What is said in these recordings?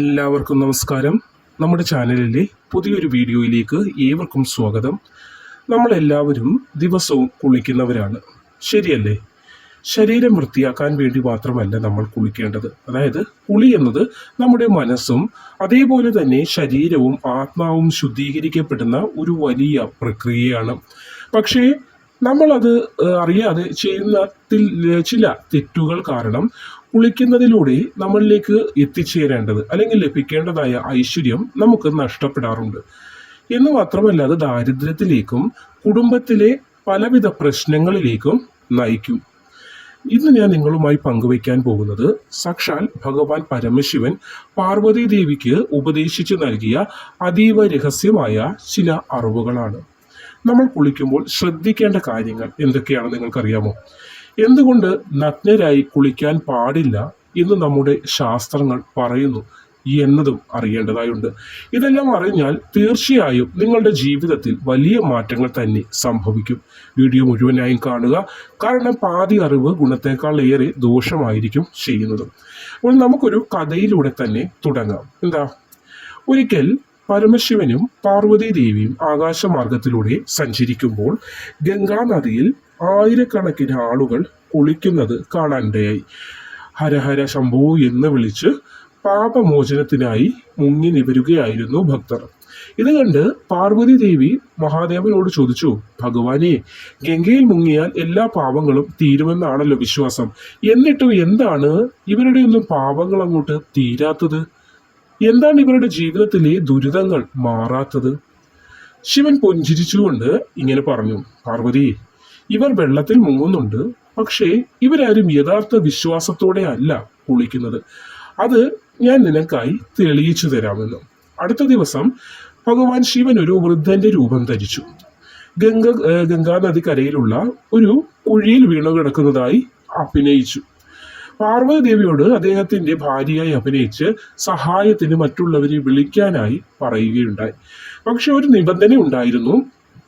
എല്ലാവർക്കും നമസ്കാരം. നമ്മുടെ ചാനലിലെ പുതിയൊരു വീഡിയോയിലേക്ക് ഏവർക്കും സ്വാഗതം. നമ്മളെല്ലാവരും ദിവസവും കുളിക്കുന്നവരാണ്. ശരിയല്ലേ? ശരീരം വൃത്തിയാക്കാൻ വേണ്ടി മാത്രമല്ല നമ്മൾ കുളിക്കേണ്ടത്. അതായത് കുളി എന്നത് നമ്മുടെ മനസ്സും അതേപോലെ തന്നെ ശരീരവും ആത്മാവും ശുദ്ധീകരിക്കപ്പെടുന്ന ഒരു വലിയ പ്രക്രിയയാണ്. പക്ഷേ നമ്മളത് അറിയാതെ ചെയ്യുന്നതിൽ ചില തെറ്റുകൾ കാരണം കുളിക്കുന്നതിലൂടെ നമ്മളിലേക്ക് എത്തിച്ചേരേണ്ടത് അല്ലെങ്കിൽ ലഭിക്കേണ്ടതായ ഐശ്വര്യം നമുക്ക് നഷ്ടപ്പെടാറുണ്ട്. എന്ന് മാത്രമല്ല അത് ദാരിദ്ര്യത്തിലേക്കും കുടുംബത്തിലെ പലവിധ പ്രശ്നങ്ങളിലേക്കും നയിക്കും. ഇന്ന് ഞാൻ നിങ്ങളുമായി പങ്കുവയ്ക്കാൻ പോകുന്നത് സാക്ഷാൽ ഭഗവാൻ പരമശിവൻ പാർവതി ദേവിക്ക് ഉപദേശിച്ചു നൽകിയ അതീവ രഹസ്യമായ ചില അറിവുകളാണ്. നമ്മൾ കുളിക്കുമ്പോൾ ശ്രദ്ധിക്കേണ്ട കാര്യങ്ങൾ എന്തൊക്കെയാണെന്ന് നിങ്ങൾക്കറിയാമോ? എന്തുകൊണ്ട് നഗ്നരായി കുളിക്കാൻ പാടില്ല എന്ന് നമ്മുടെ ശാസ്ത്രങ്ങൾ പറയുന്നു എന്നതും അറിയേണ്ടതായുണ്ട്. ഇതെല്ലാം അറിഞ്ഞാൽ തീർച്ചയായും നിങ്ങളുടെ ജീവിതത്തിൽ വലിയ മാറ്റങ്ങൾ തന്നെ സംഭവിക്കും. വീഡിയോ മുഴുവനായും കാണുക. കാരണം പാതി അറിവ് ഗുണത്തേക്കാൾ ഏറെ ദോഷമായിരിക്കും ചെയ്യുന്നത്. അപ്പോൾ നമുക്കൊരു കഥയിലൂടെ തന്നെ തുടങ്ങാം. എന്താ? ഒരിക്കൽ പരമശിവനും പാർവതി ദേവിയും ആകാശമാർഗത്തിലൂടെ സഞ്ചരിക്കുമ്പോൾ ഗംഗാനദിയിൽ ആയിരക്കണക്കിന് ആളുകൾ കുളിക്കുന്നത് കാണാനിടയായി. ഹരഹര ശംഭു എന്ന് വിളിച്ച് പാപമോചനത്തിനായി മുങ്ങി നിവരുകയായിരുന്നു ഭക്തർ. ഇത് കണ്ട് പാർവതി ദേവി മഹാദേവനോട് ചോദിച്ചു ഭഗവാനെ ഗംഗയിൽ മുങ്ങിയാൽ എല്ലാ പാപങ്ങളും തീരുമെന്നാണല്ലോ വിശ്വാസം. എന്നിട്ടും എന്താണ് ഇവരുടെ ഒന്നും പാപങ്ങൾ അങ്ങോട്ട് തീരാത്തത്? എന്താണ് ഇവരുടെ ജീവിതത്തിലെ ദുരിതങ്ങൾ മാറാത്തത്? ശിവൻ പുഞ്ചിരിച്ചുകൊണ്ട് ഇങ്ങനെ പറഞ്ഞു പാർവതി ഇവർ വെള്ളത്തിൽ മുങ്ങുന്നുണ്ട്. പക്ഷേ ഇവരാരും യഥാർത്ഥ വിശ്വാസത്തോടെ അല്ല കുളിക്കുന്നത്. അത് ഞാൻ നിനക്കായി തെളിയിച്ചു തരാമെന്ന്. അടുത്ത ദിവസം ഭഗവാൻ ശിവൻ ഒരു വൃദ്ധന്റെ രൂപം ധരിച്ചു. ഗംഗ ഗംഗാനദിക്കരയിലുള്ള ഗംഗാ നദിക്കരയിലുള്ള ഒരു കുഴിയിൽ വീണു കിടക്കുന്നതായി അഭിനയിച്ചു. പാർവതിദേവിയോട് അദ്ദേഹത്തിന്റെ ഭാര്യയായി അഭിനയിച്ച് സഹായത്തിന് മറ്റുള്ളവരെ വിളിക്കാനായി പറയുകയുണ്ടായി. പക്ഷെ ഒരു നിബന്ധന ഉണ്ടായിരുന്നു.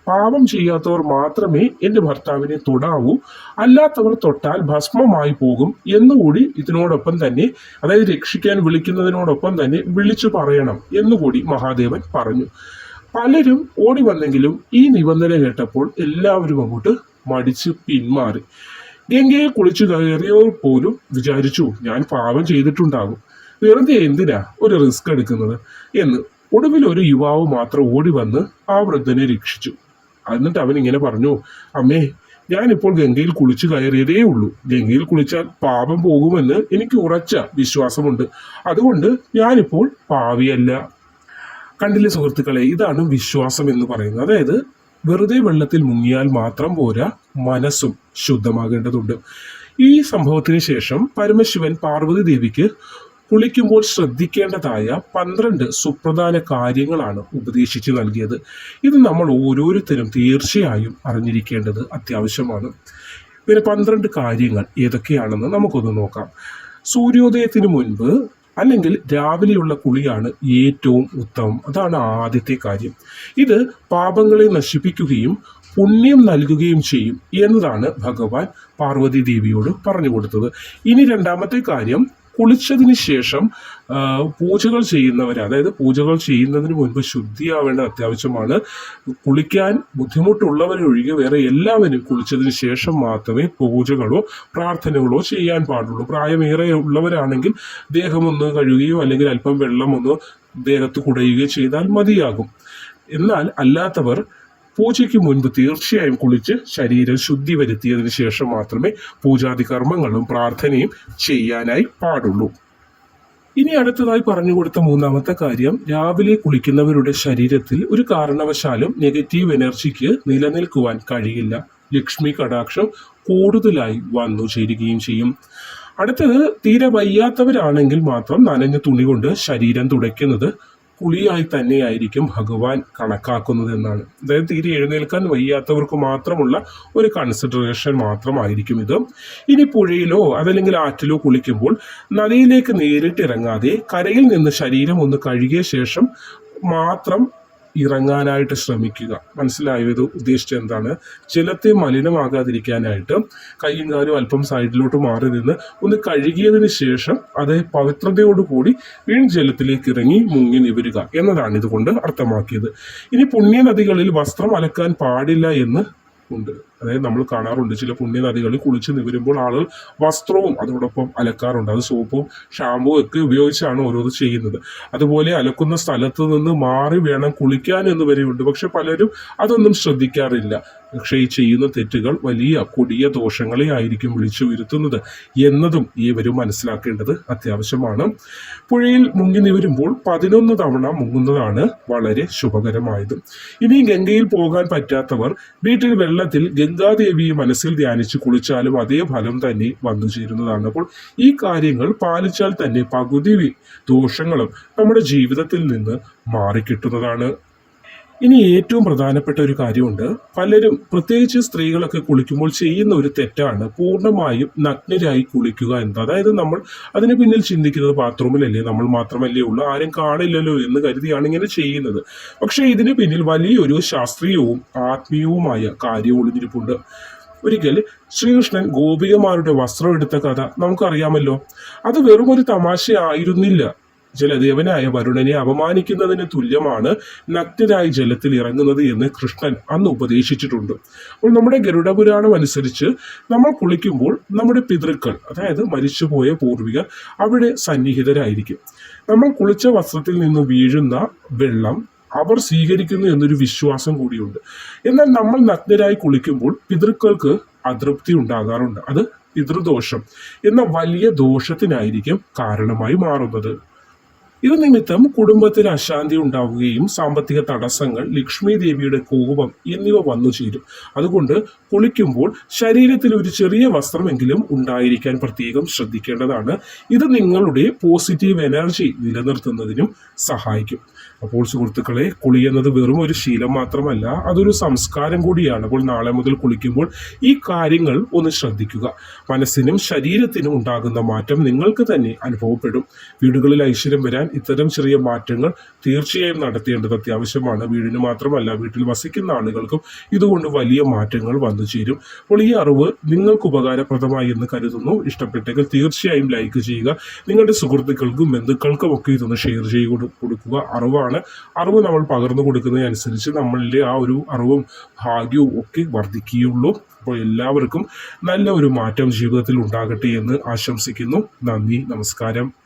പാപം ചെയ്യാത്തവർ മാത്രമേ എന്റെ ഭർത്താവിനെ തൊടാവൂ. അല്ലാത്തവർ തൊട്ടാൽ ഭസ്മമായി പോകും എന്നുകൂടി ഇതിനോടൊപ്പം തന്നെ അതായത് രക്ഷിക്കാൻ വിളിക്കുന്നതിനോടൊപ്പം തന്നെ വിളിച്ചു പറയണം എന്നുകൂടി മഹാദേവൻ പറഞ്ഞു. പലരും ഓടി വന്നെങ്കിലും ഈ നിബന്ധന കേട്ടപ്പോൾ എല്ലാവരും അങ്ങോട്ട് മടിച്ച് പിന്മാറി. ഗംഗയെ കുളിച്ചു കയറിയവർ പോലും വിചാരിച്ചു ഞാൻ പാപം ചെയ്തിട്ടുണ്ടാകും. വെറുതെ എന്തിനാ ഒരു റിസ്ക് എടുക്കുന്നത്? എന്ന്. ഒടുവിൽ ഒരു യുവാവ് മാത്രം ഓടി വന്ന് ആ വൃദ്ധനെ രക്ഷിച്ചു. എന്നിട്ട് അവൻ ഇങ്ങനെ പറഞ്ഞു അമ്മേ ഞാനിപ്പോൾ ഗംഗയിൽ കുളിച്ചു കയറിയതേ ഉള്ളൂ. ഗംഗയിൽ കുളിച്ചാൽ പാപം പോകുമെന്ന് എനിക്ക് ഉറച്ച വിശ്വാസമുണ്ട്. അതുകൊണ്ട് ഞാനിപ്പോൾ പാവിയല്ല. കണ്ടില്ലേ സുഹൃത്തുക്കളെ ഇതാണ് വിശ്വാസം എന്ന് പറയുന്നത്. അതായത് വെറുതെ വെള്ളത്തിൽ മുങ്ങിയാൽ മാത്രം പോരാ മനസ്സും ശുദ്ധമാകേണ്ടതുണ്ട്. ഈ സംഭവത്തിന് ശേഷം പരമശിവൻ പാർവതി ദേവിക്ക് കുളിക്കുമ്പോൾ ശ്രദ്ധിക്കേണ്ടതായ പന്ത്രണ്ട് സുപ്രധാന കാര്യങ്ങളാണ് ഉപദേശിച്ചു നൽകിയത്. ഇത് നമ്മൾ ഓരോരുത്തരും തീർച്ചയായും അറിഞ്ഞിരിക്കേണ്ടത് അത്യാവശ്യമാണ്. പിന്നെ പന്ത്രണ്ട് കാര്യങ്ങൾ ഏതൊക്കെയാണെന്ന് നമുക്കൊന്ന് നോക്കാം. സൂര്യോദയത്തിന് മുൻപ് അല്ലെങ്കിൽ രാവിലെയുള്ള കുളിയാണ് ഏറ്റവും ഉത്തമം. അതാണ് ആദ്യത്തെ കാര്യം. ഇത് പാപങ്ങളെ നശിപ്പിക്കുകയും പുണ്യം നൽകുകയും ചെയ്യും എന്നതാണ് ഭഗവാൻ പാർവതി ദേവിയോട് പറഞ്ഞു കൊടുത്തത്. ഇനി രണ്ടാമത്തെ കാര്യം കുളിച്ചതിന് ശേഷം പൂജകൾ ചെയ്യുന്നവർ അതായത് പൂജകൾ ചെയ്യുന്നതിന് മുൻപ് ശുദ്ധിയാവേണ്ടത് അത്യാവശ്യമാണ്. കുളിക്കാൻ ബുദ്ധിമുട്ടുള്ളവരൊഴികെ വേറെ എല്ലാവരും കുളിച്ചതിന് ശേഷം മാത്രമേ പൂജകളോ പ്രാർത്ഥനകളോ ചെയ്യാൻ പാടുള്ളൂ. പ്രായമേറെ ഉള്ളവരാണെങ്കിൽ ദേഹമൊന്ന് കഴുകുകയോ അല്ലെങ്കിൽ അല്പം വെള്ളമൊന്ന് ദേഹത്ത് കുടയുകയോ ചെയ്താൽ മതിയാകും. എന്നാൽ അല്ലാത്തവർ പൂജയ്ക്ക് മുൻപ് തീർച്ചയായും കുളിച്ച് ശരീരം ശുദ്ധി വരുത്തിയതിനു ശേഷം മാത്രമേ പൂജാതി കർമ്മങ്ങളും പ്രാർത്ഥനയും ചെയ്യാനായി പാടുള്ളൂ. ഇനി അടുത്തതായി പറഞ്ഞു കൊടുത്ത മൂന്നാമത്തെ കാര്യം രാവിലെ കുളിക്കുന്നവരുടെ ശരീരത്തിൽ ഒരു കാരണവശാലും നെഗറ്റീവ് എനർജിക്ക് നിലനിൽക്കുവാൻ കഴിയില്ല. ലക്ഷ്മി കടാക്ഷം കൂടുതലായി വന്നു ചേരുകയും ചെയ്യും. അടുത്തത് തീരെ വയ്യാത്തവരാണെങ്കിൽ മാത്രം നനഞ്ഞ തുണി കൊണ്ട് ശരീരം തുടയ്ക്കുന്നത് കുളിയായി തന്നെയായിരിക്കും ഭഗവാൻ കണക്കാക്കുന്നത് എന്നാണ്. അതായത് തീരെ എഴുന്നേൽക്കാൻ വയ്യാത്തവർക്ക് മാത്രമുള്ള ഒരു കൺസിഡറേഷൻ മാത്രമായിരിക്കും ഇത്. ഇനി പുഴയിലോ അതല്ലെങ്കിൽ ആറ്റിലോ കുളിക്കുമ്പോൾ നദിയിലേക്ക് നേരിട്ടിറങ്ങാതെ കരയിൽ നിന്ന് ശരീരം ഒന്ന് കഴുകിയ ശേഷം മാത്രം ഇറങ്ങാനായിട്ട് ശ്രമിക്കുക. മനസ്സിലായോ? ഇത് ഉദ്ദേശിച്ചത് എന്താണ്? ജലത്തെ മലിനമാകാതിരിക്കാനായിട്ട് കൈയും കാലും അല്പം സൈഡിലോട്ട് മാറി നിന്ന് ഒന്ന് കഴുകിയതിന് ശേഷം അത് പവിത്രതയോടുകൂടി വീണ് ജലത്തിലേക്ക് ഇറങ്ങി മുങ്ങി നിവരുക എന്നതാണ് ഇതുകൊണ്ട് അർത്ഥമാക്കിയത്. ഇനി പുണ്യനദികളിൽ വസ്ത്രം അലക്കാൻ പാടില്ല എന്ന് ഉണ്ട്. അതായത് നമ്മൾ കാണാറുണ്ട് ചില പുണ്യനദികളിൽ കുളിച്ച് നിവരുമ്പോൾ ആളുകൾ വസ്ത്രവും അതോടൊപ്പം അലക്കാറുണ്ട്. അത് സോപ്പും ഷാമ്പുവും ഒക്കെ ഉപയോഗിച്ചാണ് ഓരോന്ന് ചെയ്യുന്നത്. അതുപോലെ അലക്കുന്ന സ്ഥലത്ത് നിന്ന് മാറി വേണം കുളിക്കാൻ എന്ന് വരെയുണ്ട്. പക്ഷെ പലരും അതൊന്നും ശ്രദ്ധിക്കാറില്ല. പക്ഷേ ഈ ചെയ്യുന്ന തെറ്റുകൾ വലിയ കൊടിയ ദോഷങ്ങളെ ആയിരിക്കും വിളിച്ചു വരുത്തുന്നത് എന്നതും ഏവരും മനസ്സിലാക്കേണ്ടത് അത്യാവശ്യമാണ്. പുഴയിൽ മുങ്ങി നിവരുമ്പോൾ പതിനൊന്ന് തവണ മുങ്ങുന്നതാണ് വളരെ ശുഭകരമായത്. ഇനി ഗംഗയിൽ പോകാൻ പറ്റാത്തവർ വീട്ടിൽ വെള്ളത്തിൽ ഗംഗാദേവിയെ മനസ്സിൽ ധ്യാനിച്ച് കുളിച്ചാലും അതേ ഫലം തന്നെ വന്നു ചേരുന്നതാണ്. അപ്പോൾ ഈ കാര്യങ്ങൾ പാലിച്ചാൽ തന്നെ പകുതി ദോഷങ്ങളും നമ്മുടെ ജീവിതത്തിൽ നിന്ന് മാറിക്കിട്ടുന്നതാണ്. ഇനി ഏറ്റവും പ്രധാനപ്പെട്ട ഒരു കാര്യമുണ്ട്. പലരും പ്രത്യേകിച്ച് സ്ത്രീകളൊക്കെ കുളിക്കുമ്പോൾ ചെയ്യുന്ന ഒരു തെറ്റാണ്. പൂർണമായും നഗ്നരായി കുളിക്കുക എന്നത്. അതായത് നമ്മൾ അതിന് പിന്നിൽ ചിന്തിക്കുന്നത് ബാത്റൂമിലല്ലേ നമ്മൾ മാത്രമല്ലേ ഉള്ളൂ ആരും കാണില്ലല്ലോ എന്ന് കരുതിയാണ് ഇങ്ങനെ ചെയ്യുന്നത്. പക്ഷേ ഇതിന് പിന്നിൽ വലിയൊരു ശാസ്ത്രീയവും ആത്മീയവുമായ കാര്യം ഒളിഞ്ഞിരിപ്പുണ്ട്. ഒരിക്കൽ ശ്രീകൃഷ്ണൻ ഗോപികമാരുടെ വസ്ത്രം എടുത്ത കഥ നമുക്കറിയാമല്ലോ. അത് വെറും ഒരു തമാശയായിരുന്നില്ല. ജലദേവനായ വരുണനെ അപമാനിക്കുന്നതിന് തുല്യമാണ് നഗ്നരായി ജലത്തിൽ ഇറങ്ങുന്നത് എന്ന് കൃഷ്ണൻ അന്ന് ഉപദേശിച്ചിട്ടുണ്ട്. അപ്പോൾ നമ്മുടെ ഗരുഡപുരാണം അനുസരിച്ച് നമ്മൾ കുളിക്കുമ്പോൾ നമ്മുടെ പിതൃക്കൾ അതായത് മരിച്ചുപോയ പൂർവികർ അവിടെ സന്നിഹിതരായിരിക്കും. നമ്മൾ കുളിച്ച വസ്ത്രത്തിൽ നിന്ന് വീഴുന്ന വെള്ളം അവർ സ്വീകരിക്കുന്നു എന്നൊരു വിശ്വാസം കൂടിയുണ്ട്. എന്നാൽ നമ്മൾ നഗ്നരായി കുളിക്കുമ്പോൾ പിതൃക്കൾക്ക് അതൃപ്തി ഉണ്ടാകാറുണ്ട്. അത് പിതൃദോഷം എന്ന വലിയ ദോഷത്തിനായിരിക്കും കാരണമായി മാറുന്നത്. ഇത് നിമിത്തം കുടുംബത്തിൽ അശാന്തി ഉണ്ടാവുകയും സാമ്പത്തിക തടസ്സങ്ങൾ ലക്ഷ്മി ദേവിയുടെ കോപം എന്നിവ വന്നു ചേരും. അതുകൊണ്ട് കുളിക്കുമ്പോൾ ശരീരത്തിൽ ഒരു ചെറിയ വസ്ത്രമെങ്കിലും ഉണ്ടായിരിക്കാൻ പ്രത്യേകം ശ്രദ്ധിക്കേണ്ടതാണ്. ഇത് നിങ്ങളുടെ പോസിറ്റീവ് എനർജി നിലനിർത്തുന്നതിനും സഹായിക്കും. അപ്പോൾ സുഹൃത്തുക്കളെ കുളി എന്നത് വെറും ഒരു ശീലം മാത്രമല്ല അതൊരു സംസ്കാരം കൂടിയാണ്. അപ്പോൾ നാളെ മുതൽ കുളിക്കുമ്പോൾ ഈ കാര്യങ്ങൾ ഒന്ന് ശ്രദ്ധിക്കുക. മനസ്സിനും ശരീരത്തിനും ഉണ്ടാകുന്ന മാറ്റം നിങ്ങൾക്ക് തന്നെ അനുഭവപ്പെടും. വീടുകളിൽ ഐശ്വര്യം വരാൻ ഇത്തരം ചെറിയ മാറ്റങ്ങൾ തീർച്ചയായും നടത്തേണ്ടത് അത്യാവശ്യമാണ്. വീടിന് മാത്രമല്ല വീട്ടിൽ വസിക്കുന്ന ആളുകൾക്കും ഇതുകൊണ്ട് വലിയ മാറ്റങ്ങൾ വന്നു ചേരും. അപ്പോൾ ഈ അറിവ് നിങ്ങൾക്ക് ഉപകാരപ്രദമായി എന്ന് കരുതുന്നു. ഇഷ്ടപ്പെട്ടെങ്കിൽ തീർച്ചയായും ലൈക്ക് ചെയ്യുക. നിങ്ങളുടെ സുഹൃത്തുക്കൾക്കും ബന്ധുക്കൾക്കും ഒക്കെ ഇതൊന്ന് ഷെയർ ചെയ്ത് കൊടുക്കുക. അറിവാണ്. അറിവ് നമ്മൾ പകർന്നു കൊടുക്കുന്നതിനനുസരിച്ച് നമ്മളിലെ ആ ഒരു അറിവും ഭാഗ്യവും ഒക്കെ വർദ്ധിക്കുകയുള്ളൂ. അപ്പോൾ എല്ലാവർക്കും നല്ല ഒരു മാറ്റം ജീവിതത്തിൽ ഉണ്ടാകട്ടെ എന്ന് ആശംസിക്കുന്നു. നന്ദി നമസ്കാരം.